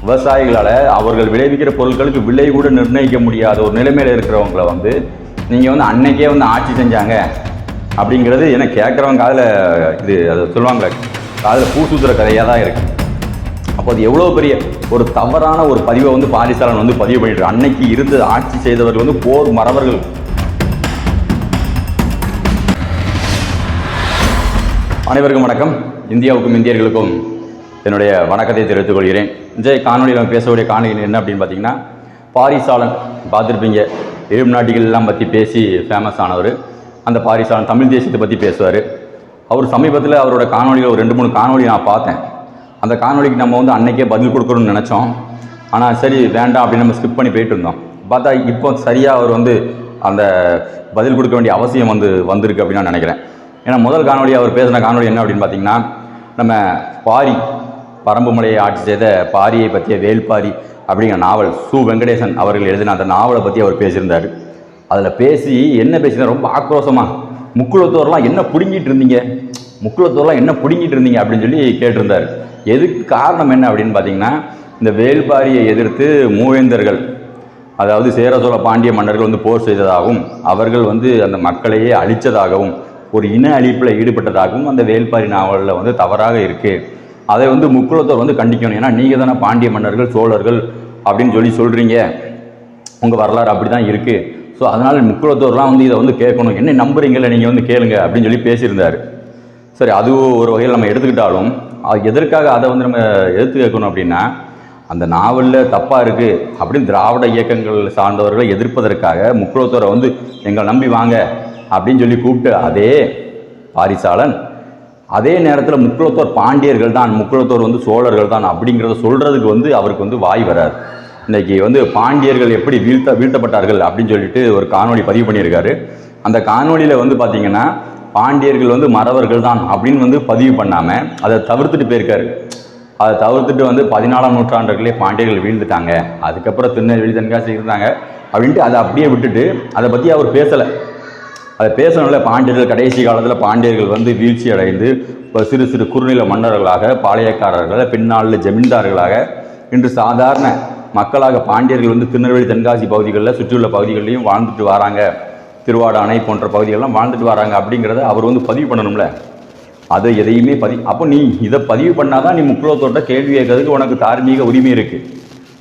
விவசாயிகளால் அவர்கள் விளைவிக்கிற பொருட்களுக்கு விலை கூட நிர்ணயிக்க முடியாத ஒரு நிலைமையில் இருக்கிறவங்கள வந்து நீங்கள் வந்து அன்னைக்கே வந்து ஆட்சி செஞ்சாங்க அப்படிங்கிறது ஏன்னா கேட்குறவங்க காதில் இது அதை சொல்லுவாங்களே காதில் பூசூத்துற கதையாக தான் இருக்குது அப்போ அது எவ்வளோ பெரிய ஒரு தவறான ஒரு பதிவை வந்து பாரிசாலன் வந்து பதிவு பண்ணிட்டு அன்னைக்கு இருந்து ஆட்சி செய்தவர்கள் வந்து போர் மறவர்கள் அனைவருக்கும் வணக்கம். இந்தியாவுக்கும் இந்தியர்களுக்கும் என்னுடைய வணக்கத்தை தெரிவித்துக் கொள்கிறேன். இன்றைய காணொலியில் நம்ம பேசக்கூடிய காணொலி என்ன அப்படின்னு பார்த்தீங்கன்னா பாரிசாலன் பார்த்துருப்பீங்க எழும் நாட்டிகள் எல்லாம் பற்றி பேசி ஃபேமஸ் ஆனவர். அந்த பாரிசாலன் தமிழ் தேசியத்தை பற்றி பேசுவார். அவர் சமீபத்தில் அவரோட காணொலியில் ஒரு ரெண்டு மூணு காணொலி நான் பார்த்தேன். அந்த காணொலிக்கு நம்ம வந்து அன்னைக்கே பதில் கொடுக்கணும்னு நினச்சோம். ஆனால் சரி வேண்டாம் அப்படின்னு நம்ம ஸ்கிப் பண்ணி போயிட்டு இருந்தோம். பார்த்தா இப்போ சரியாக அவர் வந்து அந்த பதில் கொடுக்க வேண்டிய அவசியம் வந்து வந்திருக்கு அப்படின்னு நான் நினைக்கிறேன். ஏன்னா முதல் காணொலி அவர் பேசின காணொலி என்ன அப்படின்னு பார்த்தீங்கன்னா நம்ம பாரி பரம்புமலையை ஆட்சி செய்த பாரியை பற்றிய வேல்பாரி அப்படிங்கிற நாவல் சு. வெங்கடேசன் அவர்கள் எழுதின அந்த நாவலை பற்றி அவர் பேசியிருந்தார். அதில் பேசி என்ன பேசினா ரொம்ப ஆக்ரோஷமாக முக்குளத்தோர்லாம் என்ன பிடுங்கிட்டு இருந்தீங்க? முக்குளத்தோர்லாம் என்ன பிடுங்கிட்டு இருந்தீங்க? அப்படின்னு சொல்லி கேட்டிருந்தார். எதுக்கு காரணம் என்ன அப்படின்னு பார்த்தீங்கன்னா இந்த வேல்பாரியை எதிர்த்து மூவேந்தர்கள் அதாவது சேர சோழ பாண்டிய மன்னர்கள் வந்து போர் செய்ததாகவும் அவர்கள் வந்து அந்த மக்களையே அழித்ததாகவும் ஒரு இன அழிப்பில் ஈடுபட்டதாகவும் அந்த வேல்பாரி நாவலில் வந்து தவறாக இருக்குது அதை வந்து முக்குளத்தோர் வந்து கண்டிக்கணும். ஏன்னா நீங்கள் தானே பாண்டிய மன்னர்கள் சோழர்கள் அப்படின்னு சொல்லி சொல்கிறீங்க உங்கள் வரலாறு அப்படி தான் இருக்குது ஸோ அதனால் முக்குளத்தோர்லாம் வந்து இதை வந்து கேட்கணும். என்ன நம்புறீங்கள நீங்கள் வந்து கேளுங்க அப்படின்னு சொல்லி பேசியிருந்தார். சரி அது ஒரு வகையில் நம்ம எடுத்துக்கிட்டாலும் அது எதற்காக அதை வந்து நம்ம எடுத்து கேட்கணும் அப்படின்னா அந்த நாவலில் தப்பாக இருக்குது அப்படின்னு திராவிட இயக்கங்கள் சார்ந்தவர்களை எதிர்ப்பதற்காக முக்குளத்தோரை வந்து எங்களை நம்பி வாங்க அப்படின்னு சொல்லி கூப்பிட்டு அதே பாரிசாலன் அதே நேரத்தில் முக்குளத்தோர் பாண்டியர்கள் தான் முக்குளத்தோர் வந்து சோழர்கள் தான் அப்படிங்கிறத சொல்கிறதுக்கு வந்து அவருக்கு வந்து வாய் வராது. இன்றைக்கி வந்து பாண்டியர்கள் எப்படி வீழ்த்த வீழ்த்தப்பட்டார்கள் அப்படின்னு சொல்லிட்டு ஒரு காணொளி பதிவு பண்ணியிருக்காரு. அந்த காணொளியில் வந்து பார்த்திங்கன்னா பாண்டியர்கள் வந்து மறவர்கள் தான் அப்படின்னு வந்து பதிவு பண்ணாமல் அதை தவிர்த்துட்டு போயிருக்காரு. அதை தவிர்த்துட்டு வந்து பதினாலாம் நூற்றாண்டுகளே பாண்டியர்கள் வீழ்ந்துட்டாங்க. அதுக்கப்புறம் திருநெல்வேலி தென்காசி இருந்தாங்க அப்படின்ட்டு அதை அப்படியே விட்டுட்டு அதை பற்றி அவர் பேசலை. அதை பேசணும்ல பாண்டியர்கள் கடைசி காலத்தில் பாண்டியர்கள் வந்து வீழ்ச்சி அடைந்து இப்போ சிறு சிறு குறுநில மன்னர்களாக பாளையக்காரர்கள் பின்னாளில் ஜமீன்தார்களாக இன்று சாதாரண மக்களாக பாண்டியர்கள் வந்து திருநெல்வேலி தென்காசி பகுதிகளில் சுற்றியுள்ள பகுதிகளிலையும் வாழ்ந்துட்டு வராங்க. திருவாடானை போன்ற பகுதிகளெலாம் வாழ்ந்துட்டு வராங்க அப்படிங்கிறத அவர் வந்து பதிவு பண்ணணும்ல. அதை எதையுமே பதி அப்போ நீ இதை பதிவு பண்ணாதான் நீ முக்குளத்தோட்ட கேள்வி கேட்கறதுக்கு உனக்கு தார்மீக உரிமை இருக்குது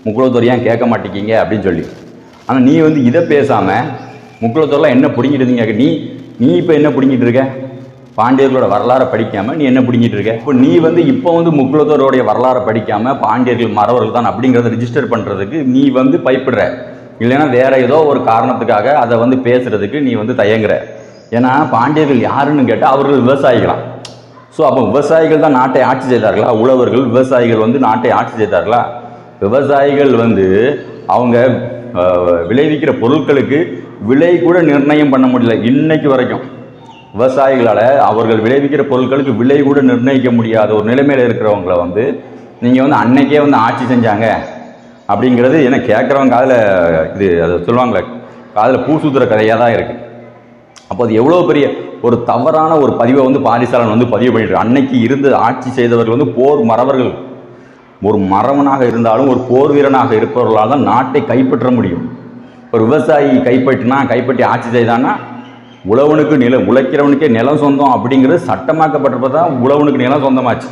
முக்குளத்தோர் ஏன் கேட்க மாட்டேங்கிங்க அப்படின்னு சொல்லி. ஆனால் நீ வந்து இதை பேசாமல் முக்குளத்தோர்லாம் என்ன பிடிங்கிட்டு இருந்தீங்க? நீ நீ இப்போ என்ன பிடிங்கிட்டு இருக்க? பாண்டியர்களோட வரலாறை படிக்காமல் நீ என்ன பிடிங்கிட்டு இருக்க? இப்போ நீ வந்து இப்போ வந்து முக்குளத்தோருடைய வரலாறை படிக்காமல் பாண்டியர்கள் மறவர்கள் தான் அப்படிங்கிறத ரிஜிஸ்டர் பண்ணுறதுக்கு நீ வந்து பயப்படுற. இல்லைன்னா வேற ஏதோ ஒரு காரணத்துக்காக அதை வந்து பேசுறதுக்கு நீ வந்து தயங்குற. ஏன்னா பாண்டியர்கள் யாருன்னு கேட்டால் அவர்கள் விவசாயிகளாம். ஸோ அப்போ விவசாயிகள் தான் நாட்டை ஆட்சி செய்தார்களா? உழவர்கள் விவசாயிகள் வந்து நாட்டை ஆட்சி செய்தார்களா? விவசாயிகள் வந்து அவங்க விளைவிக்கிற பொருட்களுக்கு விலை கூட நிர்ணயம் பண்ண முடியல. இன்னைக்கு வரைக்கும் விவசாயிகளால் அவர்கள் விளைவிக்கிற பொருட்களுக்கு விலை கூட நிர்ணயிக்க முடியாத ஒரு நிலைமையில் இருக்கிறவங்கள வந்து நீங்கள் வந்து அன்னைக்கே வந்து ஆட்சி செஞ்சாங்க அப்படிங்கிறது ஏன்னா கேட்குறவங்க காதில் இது அதை சொல்லுவாங்களே காதில் பூ சுத்துற கதையாக தான் இருக்குது அப்போ அது எவ்வளோ பெரிய ஒரு தவறான ஒரு பதிவை வந்து பாரிசாலன் வந்து பதிவு பண்ணிட்டு அன்னைக்கு இருந்து ஆட்சி செய்தவர்கள் வந்து போர் மறவர்கள் ஒரு மறவனாக இருந்தாலும் ஒரு போர் வீரனாக இருப்பவர்களால் தான் நாட்டை கைப்பற்ற முடியும். ஒரு விவசாயி கைப்பற்றினா கைப்பற்றி ஆட்சி செய்தான்னா உழவனுக்கு நிலம் உழைக்கிறவனுக்கே நிலம் சொந்தம் அப்படிங்கிறது சட்டமாக்கப்பட்டப்போ தான் உழவனுக்கு நிலம் சொந்தமாச்சு.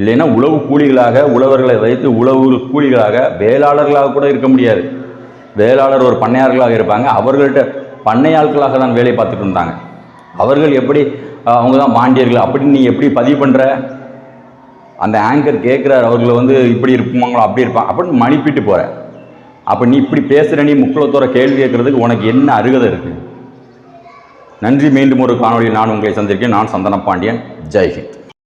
இல்லைன்னா உழவு கூலிகளாக உழவர்களை வைத்து உழவு கூலிகளாக வேளாளர்களாக கூட இருக்க முடியாது. வேளாளர் ஒரு பண்ணையாளர்களாக இருப்பாங்க. அவர்கள்ட்ட பண்ணையாட்களாக தான் வேலை பார்த்துட்டு இருந்தாங்க. அவர்கள் எப்படி அவங்க தான் பாண்டியர்கள் அப்படின்னு நீ எப்படி பதிவு பண்ணுற அந்த ஆங்கர் கேட்குறாரு அவர்களை வந்து இப்படி இருப்பாங்களோ அப்படி இருப்பாங்க அப்படின்னு மணிப்பிட்டு போகிற அப்போ நீ இப்படி பேசுகிற நீ முக்குளத்தோர கேள்வி கேட்குறதுக்கு உனக்கு என்ன அருகதை இருக்குது நன்றி மீண்டும் ஒரு காணொலியில் நான் உங்களை சந்திருக்கேன் நான் சந்தன பாண்டியன் ஜெய்ஹிந்த்.